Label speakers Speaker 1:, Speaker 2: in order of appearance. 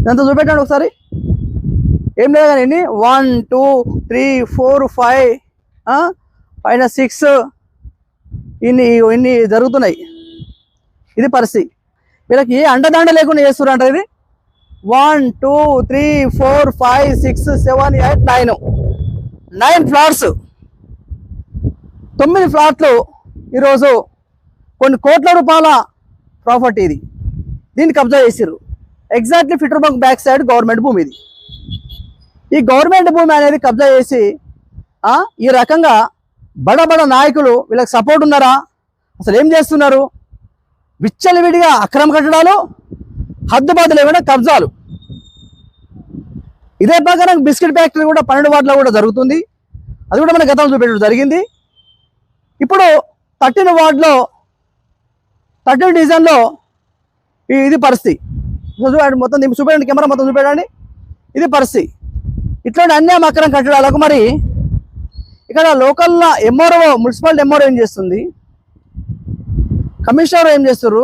Speaker 1: ఇదంతా చూపెట్టండి ఒకసారి. ఏం లేదు కానీ one two three four five పైన సిక్స్ ఇన్ని ఇన్ని జరుగుతున్నాయి. ఇది పరిస్థితి. వీళ్ళకి ఏ అండదండ లేకుండా చేస్తున్నారు అంటారు ఇది? One two three four five six seven eight nine nine flats తొమ్మిది ఫ్లాట్లు ఈరోజు కొన్ని కోట్ల రూపాయల ప్రాపర్టీ ఇది. దీన్ని కబ్జా చేసిర్రు. ఎగ్జాక్ట్లీ ఫిటర్ బంక్ బ్యాక్ సైడ్ గవర్నమెంట్ భూమి ఇది ఈ గవర్నమెంట్ భూమి అనేది కబ్జా చేసి ఈ రకంగా బడబడ నాయకులు వీళ్ళకి సపోర్ట్ ఉన్నారా? అసలు ఏం చేస్తున్నారు? విచ్చలవిడిగా అక్రమ కట్టడాలు హద్దుబాదులు లేకుండా కబ్జాలు. ఇదే ప్రకారం బిస్కెట్ ఫ్యాక్టరీ కూడా పన్నెండు వార్డులో కూడా జరుగుతుంది. అది కూడా మన గతంలో చూపెట్టడం జరిగింది. ఇప్పుడు థర్టీన్ వార్డులో థర్టీన్ డివిజన్లో ఈ- ఇది పరిస్థితి. చూడండి మొత్తం దీన్ని చూపెట్టండి కెమెరా మొత్తం చూపెట్టండి ఇది పరిస్థితి. ఇట్లాంటి అన్ని అక్రమ కట్టడాలకు మరి ఇక్కడ లోకల్ ఎంఆర్ఓ మున్సిపల్ ఎంఆర్ఓ ఏం చేస్తుంది? కమిషనర్ ఏం చేస్తారు